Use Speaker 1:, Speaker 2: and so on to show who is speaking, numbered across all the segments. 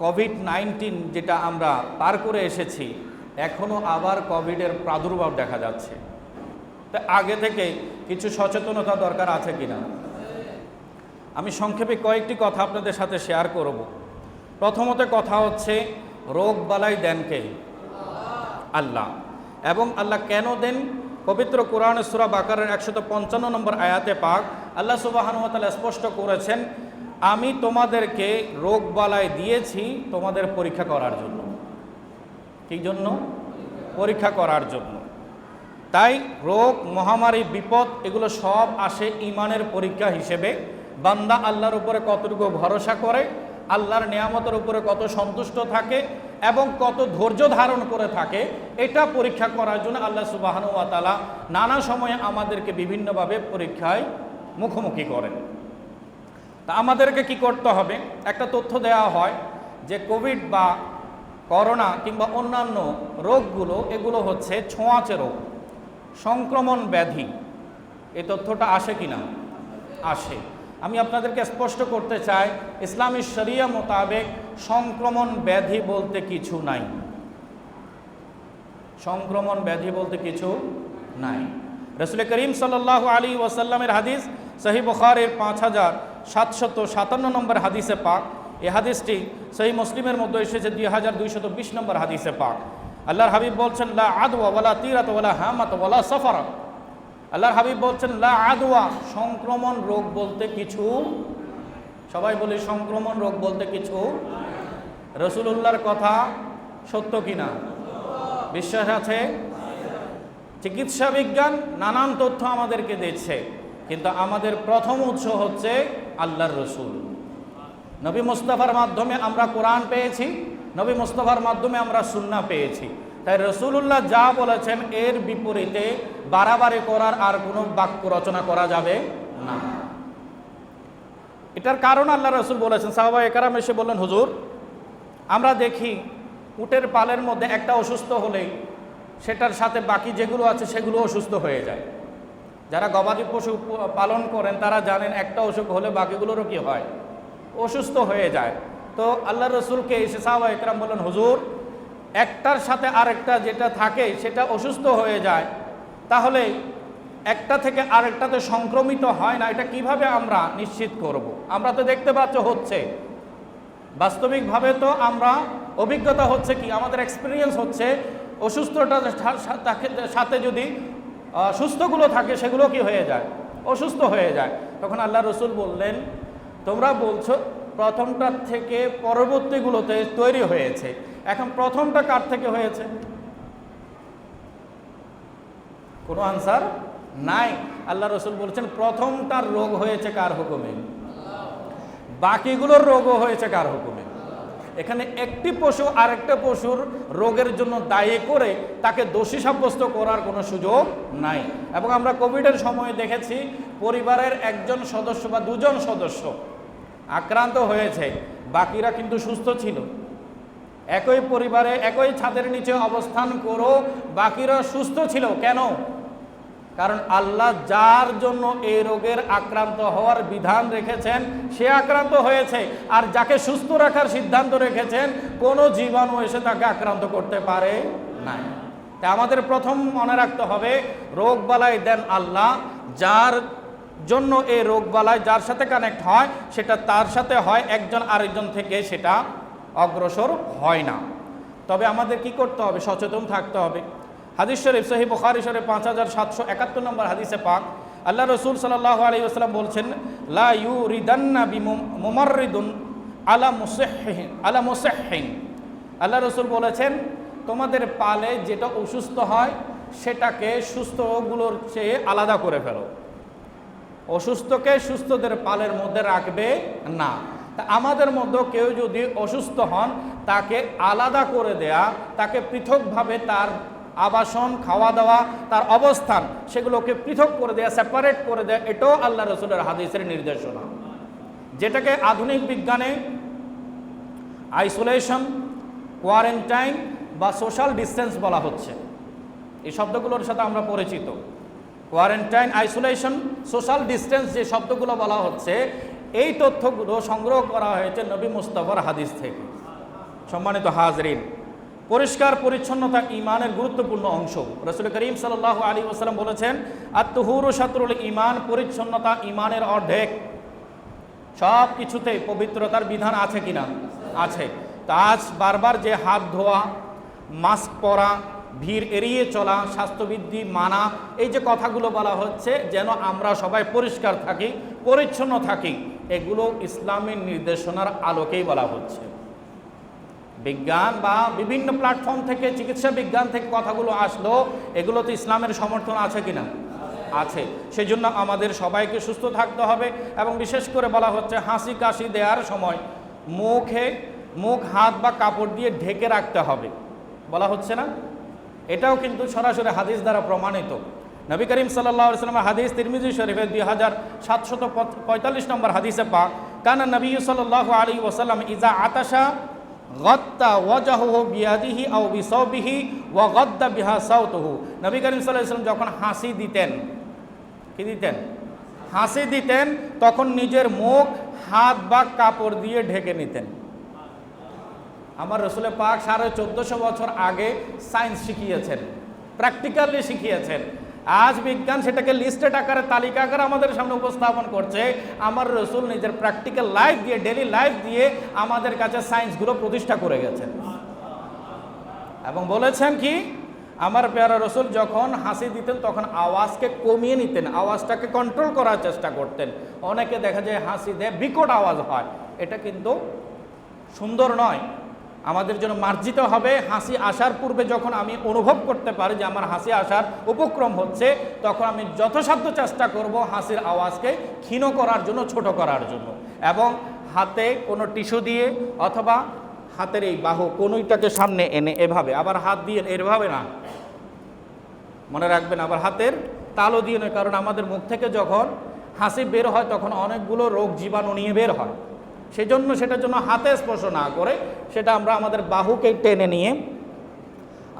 Speaker 1: Covid nineteen যেটা আমরা পার করে এসেছি এখনও আবার কোভিডের প্রাদুর্ভাব দেখা যাচ্ছে। তা আগে থেকে কিছু সচেতনতা দরকার আছে কি না আমি সংক্ষেপে কয়েকটি কথা আপনাদের সাথে শেয়ার করব। প্রথমত কথা হচ্ছে, রোগ বালাই দেন কে? আল্লাহ। এবং আল্লাহ কেন দেন? পবিত্র কোরআন সুরা বাকারের একশত পঞ্চান্ন নম্বর আয়াতে পাক আল্লাহ সুবাহানুতালা স্পষ্ট করেছেন আমি তোমাদেরকে রোগ বালাই দিয়েছি তোমাদের পরীক্ষা করার জন্য। কী জন্য? পরীক্ষা করার জন্য। তাই রোগ, মহামারী, বিপদ, এগুলো সব আসে ইমানের পরীক্ষা হিসেবে। বান্দা আল্লাহর উপরে কতটুকু ভরসা করে, আল্লাহর নিয়ামতের উপরে কত সন্তুষ্ট থাকে এবং কত ধৈর্য ধারণ করে থাকে, এটা পরীক্ষা করার জন্য আল্লাহ সুবাহানুয়াতালা নানা সময়ে আমাদেরকে বিভিন্নভাবে পরীক্ষায় মুখোমুখি করেন। তা আমাদেরকে কি করতে হবে? একটা তথ্য দেওয়া হয় যে কোভিড বা করোনা কিংবা অন্যান্য রোগগুলো, এগুলো হচ্ছে ছোঁয়াচে রোগ। সংক্রমণ ব্যাধি। এই তথ্যটা আসে কি না আসে। আমি আপনাদেরকে স্পষ্ট করতে চাই, ইসলামী শরিয়া মোতাবেক সংক্রমণ ব্যাধি বলতে কিছু নাই। সংক্রমণ ব্যাধি বলতে কিছু নাই। রসুল করিম সাল্লাহ আলী ওয়াসাল্লামের হাদিস সহি বখারের পাঁচ হাজার সাতশত সাতান্ন নম্বর হাদিসে পাক। এই হাদিসটি সহি মুসলিমের মধ্যে এসেছে দুই হাজার দুইশত বিশ নম্বর হাদিসে পাক। আল্লাহর হাবিব বলছেন, লা আদওয়া ওয়ালা তিরাত ওয়ালা হামাত ওয়ালা সফর আল্লাহর হাবিব বলছেন, লা আদওয়া, সংক্রমণ রোগ বলতে কিছু সবাই বলি সংক্রমণ রোগ বলতে কিছু রসুলুল্লাহর কথা সত্য কিনা? বিশ্বাস আছে? চিকিৎসা বিজ্ঞান নানান তথ্য আমাদেরকে দিচ্ছে। কিন্তু আমাদের প্রথম উৎস হচ্ছে আল্লাহর রসুল। নবী মুস্তফার মাধ্যমে আমরা কোরআন পেয়েছি, নবী মুস্তফার মাধ্যমে আমরা সুন্না পেয়েছি। তাই রসুল্লাহ যা বলেছেন, এর বিপরীতে বাড়াবাড়ি করার আর কোনো বাক্য রচনা করা যাবে না। এটার কারণ আল্লাহ রসুল বলেছেন। সাহবা একরাম এসে বললেন, হুজুর, আমরা দেখি উটের পালের মধ্যে একটা অসুস্থ হলেই সেটার সাথে বাকি যেগুলো আছে সেগুলো অসুস্থ হয়ে যায়। যারা গবাদি পশু পালন করেন, তারা জানেন একটা অসুখ হলে বাকিগুলোরও কি হয়? অসুস্থ হয়ে যায়। তো আল্লাহ রসুলকে এসে সাহবা একরাম বললেন, হুজুর, একটার সাথে আরেকটা যেটা থাকে, সেটা অসুস্থ হয়ে যায়। তাহলে একটা থেকে আরেকটাতে সংক্রমিত হয় না, এটা কীভাবে আমরা নিশ্চিত করব। আমরা তো দেখতে পাচ্ছ হচ্ছে। বাস্তবিকভাবে তো আমরা অভিজ্ঞতা হচ্ছে কি? আমাদের এক্সপিরিয়েন্স হচ্ছে অসুস্থটা সাথে যদি সুস্থগুলো থাকে, সেগুলো কি হয়ে যায়? অসুস্থ হয়ে যায়। তখন আল্লাহ রসুল বললেন, তোমরা বলছো প্রথমটার থেকে পরবর্তীগুলোতে তৈরি হয়েছে। এখন প্রথমটা কার থেকে হয়েছে? কোনো আনসার নাই। আল্লাহ রসুল বলছেন, প্রথমটার রোগ হয়েছে কার হুকুমে? বাকিগুলোর রোগও হয়েছে কার হুকুমে? এখানে একটি পশু আরেকটা পশুর রোগের জন্য দায়ী করে তাকে দোষী সাব্যস্ত করার কোনো সুযোগ নাই। এবং আমরা কোভিডের সময় দেখেছি পরিবারের একজন সদস্য বা দুজন সদস্য আক্রান্ত হয়েছে, বাকিরা কিন্তু সুস্থ ছিল। একই পরিবারে একই ছাদের নিচে অবস্থান করো বাকিরা সুস্থ ছিল। কেন? কারণ আল্লাহ যার জন্য এই রোগের আক্রান্ত হওয়ার বিধান রেখেছেন, সে আক্রান্ত হয়েছে। আর যাকে সুস্থ রাখার সিদ্ধান্ত রেখেছেন, কোনো জীবাণু এসে তাকে আক্রান্ত করতে পারে নাই। তাই আমাদের প্রথম মনে রাখতে হবে রোগ বালাই দেন আল্লাহ, যার জন্য এই রোগ বালাই যার সাথে কানেক্ট হয়, সেটা তার সাথে হয়, একজন আরেকজন থেকে সেটা অগ্রসর হয় না। তবে আমাদের কি করতে হবে? সচেতন থাকতে হবে। হাদিস শরীফ, সহি বুখারি শরীফ পাঁচ হাজার সাতশো একাত্তর নম্বর হাদিসে পাক, আল্লাহ রসুল সাল্লাহ আলী আসসালাম বলছেন, লা ইউ রিদান্না বি মুমারিদুন আলা মুসেহীন আলা মুসেহীন আল্লাহ রসুল বলেছেন, তোমাদের পালে যেটা অসুস্থ হয়, সেটাকে সুস্থগুলোর চেয়ে আলাদা করে ফেলো। অসুস্থকে সুস্থদের পালের মধ্যে রাখবে না। তা আমাদের মধ্যে কেউ যদি অসুস্থ হন, তাকে আলাদা করে দেয়া, তাকে পৃথকভাবে তার আবাসন খাওয়া দাওয়া তার অবস্থান, সেগুলোকে পৃথক করে দেয়া সেপারেট করে দেয়া, এটাও আল্লাহ রসুলের হাদিসের নির্দেশনা। যেটাকে আধুনিক বিজ্ঞানে আইসোলেশন কোয়ারেন্টাইন বা সোশ্যাল ডিস্টেন্স বলা হচ্ছে। এই শব্দগুলোর সাথে আমরা পরিচিত। কোয়ারেন্টাইন আইসোলেশন সোশ্যাল ডিস্টেন্স যে শব্দগুলো বলা হচ্ছে, এই তথ্যগুলো সংগ্রহ করা হয়েছে নবী মুস্তফার হাদিস থেকে। সম্মানিত হাজরিন পরিষ্কার পরিচ্ছন্নতা ইমানের গুরুত্বপূর্ণ অংশ। রসুল করিম সাল আলী ওসালাম বলেছেন আত্মহুর সাতরুল ইমান পরিচ্ছন্নতা ইমানের অর্ধেক। সব কিছুতেই পবিত্রতার বিধান আছে কিনা? আছে। তা আজ বারবার যে হাত ধোয়া, মাস্ক পরা, ভিড় এড়িয়ে চলা, স্বাস্থ্যবিধি মানা, এই যে কথাগুলো বলা হচ্ছে, যেন আমরা সবাই পরিষ্কার থাকি, পরিচ্ছন্ন থাকি, এগুলো ইসলামের নির্দেশনার আলোকেই বলা হচ্ছে। বিজ্ঞান বা বিভিন্ন প্ল্যাটফর্ম থেকে, চিকিৎসা বিজ্ঞান থেকে কথাগুলো আসলো এগুলো তো ইসলামের সমর্থন আছে কিনা? আছে। সেই জন্য আমাদের সবাইকে সুস্থ থাকতে হবে এবং বিশেষ করে বলা হচ্ছে হাসি কাশি দেওয়ার সময় মুখে মুখ, হাত বা কাপড় দিয়ে ঢেকে রাখতে হবে। বলা হচ্ছে না? এটাও কিন্তু সরাসরি হাদিস দ্বারা প্রমাণিত। নবী করিম সাল্লামের হাদিস তিরমিজি শরীফের দুই হাজার সাতশত পঁয়তাল্লিশ নম্বর হাদিসে পাক, কানা নবী সাল্লাহ আলী ওসাল্লাম ইজা আতাশা গত্তা ওয়াজাহু বিয়াদিহি আও বিসবিহি ওয়া গদ্দা বিহা সাউতুহু নবী করিম আলাইহি যখন হাসি দিতেন, কি দিতেন? হাসি দিতেন, তখন নিজের মুখ, হাত বা কাপড় দিয়ে ঢেকে নিতেন। আমার রসুলের পাক সাড়ে চোদ্দশো বছর আগে সায়েন্স শিখিয়েছেন, প্র্যাকটিক্যালি শিখিয়েছেন। আজ বিজ্ঞান সেটাকে লিস্টেড আকারে, তালিকা আকারে আমাদের সামনে উপস্থাপন করছে। আমার রসুল নিজের প্র্যাকটিক্যাল লাইফ দিয়ে ডেলি লাইফ দিয়ে আমাদের কাছে সায়েন্সগুলো প্রতিষ্ঠা করে গেছেন। এবং বলেছেন কি, আমার পেয়ারা রসুল যখন হাসি দিতেন, তখন আওয়াজকে কমিয়ে নিতেন, আওয়াজটাকে কন্ট্রোল করার চেষ্টা করতেন। অনেকে দেখা যায় হাসি দেয়, বিকট আওয়াজ হয়। এটা কিন্তু সুন্দর নয়। আমাদের জন্য মার্জিত হবে। হাসি আসার পূর্বে যখন আমি অনুভব করতে পারি যে আমার হাসি আসার উপক্রম হচ্ছে, তখন আমি যথাসাধ্য চেষ্টা করব হাসির আওয়াজকে ক্ষীণ করার জন্য, ছোট করার জন্য। এবং হাতে কোনো টিস্যু দিয়ে অথবা হাতের এই বাহু কোনোইটাকে সামনে এনে এভাবে, আবার হাত দিয়ে এভাবে না। মনে রাখবেন, আবার হাতের তালও দিয়ে নয়, কারণ আমাদের মুখ থেকে যখন হাসি বের হয়, তখন অনেকগুলো রোগ জীবাণু নিয়ে বের হয়। সেই জন্য সেটার জন্য হাতে স্পর্শ না করে সেটা আমরা আমাদের বাহুকে টেনে নিয়ে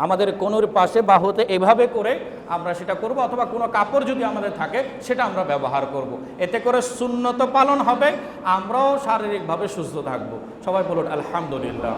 Speaker 1: আমাদের কোনোর পাশে বাহুতে এভাবে করে আমরা সেটা করব, অথবা কোনো কাপড় যদি আমাদের থাকে সেটা আমরা ব্যবহার করব। এতে করে শূন্যত পালন হবে, আমরাও শারীরিকভাবে সুস্থ থাকব সবাই বলুন, আলহামদুলিল্লাহ